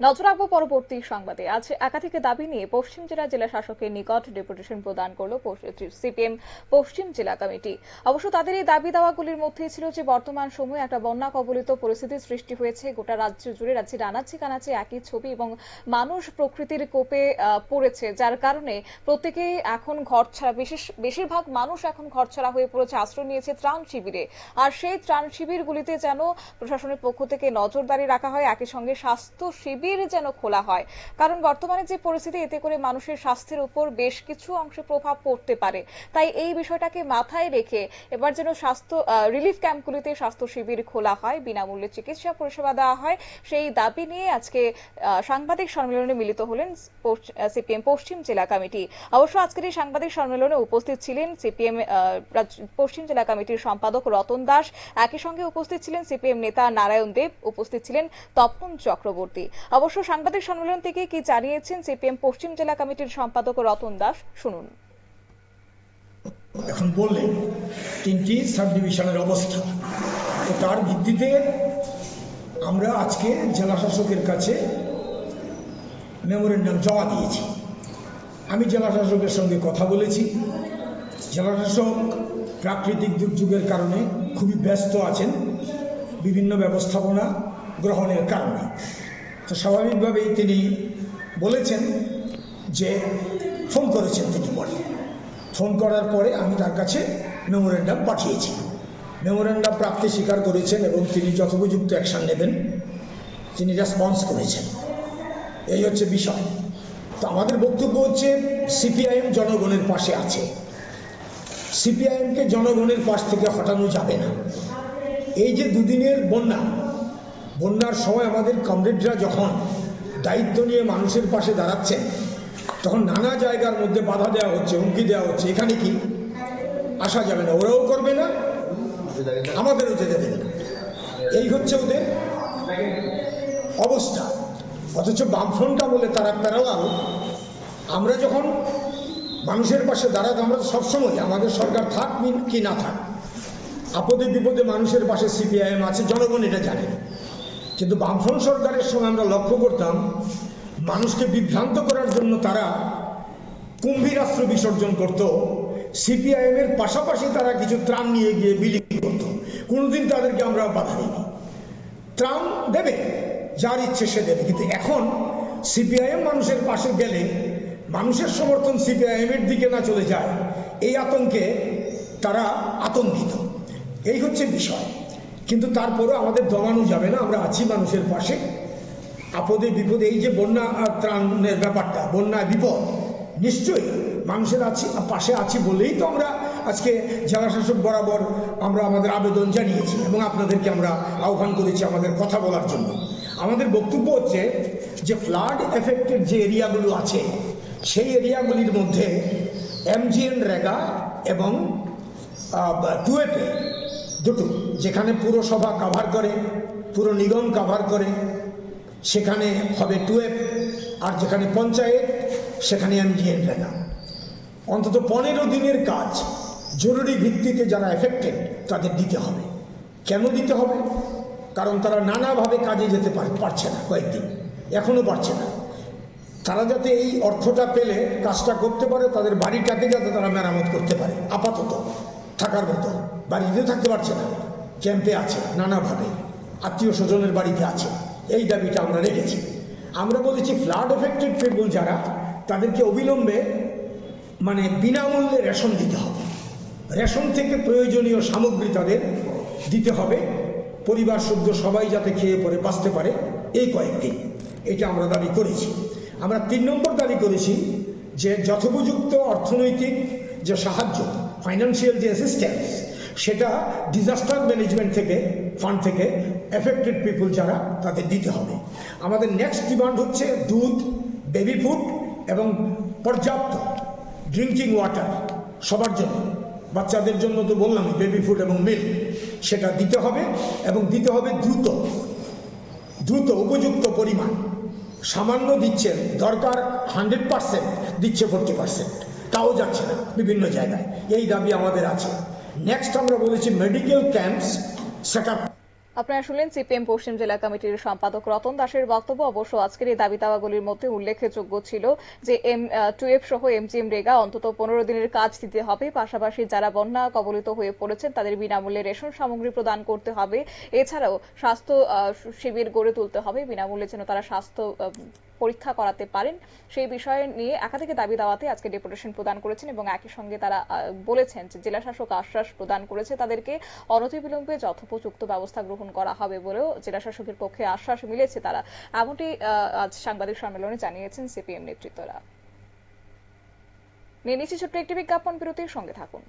নজর রাখব পরবর্তী সংবাদে। আজ একাধিক দাবি নিয়ে পশ্চিম জেলা জেলা শাসকের নিকট ডেপুটেশন প্রদান করল সিপিএম পশ্চিম জেলা কমিটি। অবশ্য তাদের এই দাবি দাওয়াগুলির মধ্যে ছিল যে বর্তমান সময়ে একটা বন্যা কবলিত পরিস্থিতির সৃষ্টি হয়েছে। গোটা রাজ্য জুড়ে রাজ্যে নানাচি কানাচি একই ছবি এবং মানুষ প্রকৃতির কোপে পড়েছে, যার কারণে প্রত্যেকেই এখন ঘর ছাড়া বিশেষ বেশিরভাগ মানুষ এখন ঘর ছাড়া হয়ে পড়েছে, আশ্রয় নিয়েছে ত্রাণ শিবিরে। আর সেই ত্রাণ শিবিরগুলিতে যেন প্রশাসনের পক্ষ থেকে নজরদারি রাখা হয়, একই সঙ্গে স্বাস্থ্য শিবির যেন খোলা হয়। কারণ বর্তমানে যে পরিস্থিতি, এতে করে মানুষের স্বাস্থ্যের উপর বেশ কিছু অংশে প্রভাব পড়তে পারে। তাই এই বিষয়টাকে মাথায় রেখে এবার যেন স্বাস্থ্য রিলিফ ক্যাম্পগুলিতে স্বাস্থ্য শিবির খোলা হয়, বিনামূল্যে চিকিৎসা পরিষেবা দেওয়া হয়। সেই দাবি নিয়ে আজকে সাংবাদিক সম্মেলনে মিলিত হলেন সিপিএম পশ্চিম জেলা কমিটি। অবশ্য আজকের এই সাংবাদিক সম্মেলনে উপস্থিত ছিলেন সিপিএম পশ্চিম জেলা কমিটির সম্পাদক রতন দাস। একই সঙ্গে উপস্থিত ছিলেন সিপিএম নেতা নারায়ণ দেব। উপস্থিত ছিলেন তপন চক্রবর্তী। অবশ্য সাংবাদিক সম্মেলন থেকে কি জানিয়েছেন সিপিএম পশ্চিম জেলা কমিটির সম্পাদক রতন দাস? শুনুন। এখন বললেন, তিনটি সাব ডিভিশনের অবস্থা। তো তার ভিত্তিতে আমরা আজকে জেলা শাসকের কাছে মেমোরেন্ডাম জমা দিয়েছি। আমি জেলা শাসকের সঙ্গে কথা বলেছি। জেলা শাসক প্রাকৃতিক দুর্যোগের কারণে খুবই ব্যস্ত আছেন। বিভিন্ন ব্যবস্থাপনা গ্রহণের কারণে। তো স্বাভাবিকভাবেই তিনি বলেছেন যে ফোন করেছেন তিনি পরে। ফোন করার পরে আমি তার কাছে মেমোরেন্ডাম পাঠিয়েছি। মেমোরেন্ডাম প্রাপ্তি স্বীকার করেছেন এবং তিনি যথোপযুক্ত অ্যাকশন নেবেন। তিনি রেসপন্স করেছেন। এই হচ্ছে বিষয়। তো আমাদের বক্তব্য হচ্ছে সিপিআইএম জনগণের পাশে আছে। সিপিআইএমকে জনগণের পাশ থেকে হটানো যাবে না। এই যে দুদিনের বন্যা বন্যার সময় আমাদের কমরেডরা যখন দায়িত্ব নিয়ে মানুষের পাশে দাঁড়াচ্ছেন তখন নানা জায়গার মধ্যে বাধা দেওয়া হচ্ছে, হুমকি দেওয়া হচ্ছে। এখানে কি? আসা যাবে না। ওরাও করবে না, আমাদেরও যেতে দেবে না। এই হচ্ছে ওদের অবস্থা। অথচ বামফ্রন্টটা বলে তারা প্যারালাল। আমরা যখন মানুষের পাশে দাঁড়াতে আমরা তো সবসময়, আমাদের সরকার থাক কি- কি না থাক, আপদে বিপদে মানুষের পাশে সিপিআইএম আছে, জনগণ এটা জানে। কিন্তু বামফ্রন্ট সরকারের সময় আমরা লক্ষ্য করতাম, মানুষকে বিভ্রান্ত করার জন্য তারা কুম্ভীরাস্ত্র বিসর্জন করত, সিপিআইএম এর পাশাপাশি তারা কিছু ত্রাণ নিয়ে গিয়ে বিলি করত। কোনোদিন তাদেরকে আমরা বাধা দিইনি। ত্রাণ দেবে, যার ইচ্ছে সে দেবে। কিন্তু এখন সিপিআইএম মানুষের পাশে গেলে, মানুষের সমর্থন সিপিআইএম এর দিকে না চলে যায়, এই আতঙ্কে তারা আতঙ্কিত। এই হচ্ছে বিষয়। কিন্তু তারপরেও আমাদের দমানো যাবে না, আমরা আছি মানুষের পাশে। আপদে বিপদে, এই যে বন্যা ত্রাণের ব্যাপারটা, বন্যা, বিপদ, নিশ্চয়ই মানুষের আছি, পাশে আছি বলেই তো আমরা আজকে জেলা শাসক বরাবর আমরা আমাদের আবেদন জানিয়েছি এবং আপনাদেরকে আমরা আহ্বান করেছি আমাদের কথা বলার জন্য। আমাদের বক্তব্য হচ্ছে যে ফ্লাড এফেক্টেড যে এরিয়াগুলো আছে, সেই এরিয়াগুলির মধ্যে এমজিএন রেগা এবং টুয়েপে দুটো যেখানে পুরসভা কাভার করে, পুরো নিগম কাভার করে, সেখানে হবে টুয়েপ আর যেখানে পঞ্চায়েত, সেখানে এমজিএন রেগা অন্তত পনেরো দিনের কাজ, জরুরি ভিত্তিতে যারা এফেক্টেড তাদের দিতে হবে। কেন দিতে হবে? কারণ তারা নানাভাবে কাজে যেতে পার- পারছে না কয়েকদিন, এখনও পারছে না। তারা যাতে এই অর্থটা পেলে, কাজটা করতে পারে, তাদের বাড়িটাকে যাতে তারা মেরামত করতে পারে, আপাতত, থাকার মতো। বাড়িতে থাকতে পারছে না। ক্যাম্পে আছে, নানাভাবে। আত্মীয় স্বজনের বাড়িতে আছে। এই দাবিটা আমরা রেখেছি। আমরা বলেছি ফ্লাড এফেক্টেড পিপুল যারা, তাদেরকে অবিলম্বে মানে বিনামূল্যে রেশন দিতে হবে। রেশন থেকে প্রয়োজনীয় সামগ্রী তাদের দিতে হবে। পরিবার সদ্য সবাই যাতে খেয়ে পরে বাঁচতে পারে এই কয়েকদিন এটা আমরা দাবি করেছি। আমরা তিন নম্বর দাবি করেছি যে যথোপযুক্ত অর্থনৈতিক যে সাহায্য ফাইন্যান্সিয়াল যে অ্যাসিস্ট্যান্স সেটা ডিজাস্টার ম্যানেজমেন্ট থেকে ফান্ড থেকে এফেক্টেড পিপুল যারা, তাদের দিতে হবে। আমাদের নেক্সট ডিমান্ড হচ্ছে দুধ বেবি ফুড এবং পর্যাপ্ত ড্রিঙ্কিং ওয়াটার সবার জন্য। বাচ্চাদের জন্য তো বললাম বেবি ফুড এবং মিল্ক সেটা দিতে হবে এবং দিতে হবে দ্রুত। দ্রুত উপযুক্ত পরিমাণ। সামান্য দিচ্ছেন দরকার হান্ড্রেড পার্সেন্ট দিচ্ছে ফোরটি পার্সেন্ট তাও যাচ্ছে না বিভিন্ন জায়গায়। এই দাবি আমাদের আছে। নেক্সট আমরা বলেছি মেডিকেল ক্যাম্পস সেট আপ আপনারা শুনলেন সিপিএম পশ্চিম জেলা কমিটির সম্পাদক রতন দাসের বক্তব্য। অবশ্য আজকের এই দাবি দাওয়াগুলির মধ্যে উল্লেখযোগ্য ছিল যে এম টুয়েফ সহ এমজিএম রেগা অন্তত পনেরো দিনের কাজ দিতে হবে। পাশাপাশি যারা বন্যা কবলিত হয়ে পড়েছেন, তাদের বিনামূল্যে রেশন সামগ্রী প্রদান করতে হবে। এছাড়াও স্বাস্থ্য শিবির গড়ে তুলতে হবে। বিনামূল্যে যেন তারা স্বাস্থ্য পরীক্ষা করাতে পারেন। সেই বিষয়ে নিয়ে একাধিক দাবি দাওয়াতে আজকে ডেপুটেশন প্রদান করেছেন এবং একই সঙ্গে তারা বলেছেন যে জেলা শাসক আশ্বাস প্রদান করেছে তাদেরকে অনতিবিলম্বে যথোপযুক্ত ব্যবস্থা গ্রহণ করা হবে বলেও জেলা শাসকের পক্ষে আশ্বাস মিলেছে তারা। এমনটি আজ সাংবাদিক সম্মেলনে জানিয়েছেন সিপিএম নেতৃত্বরা। নিয়ে নিচ্ছি ছোট্ট একটি বিজ্ঞাপন, বিরতির সঙ্গে থাকুন।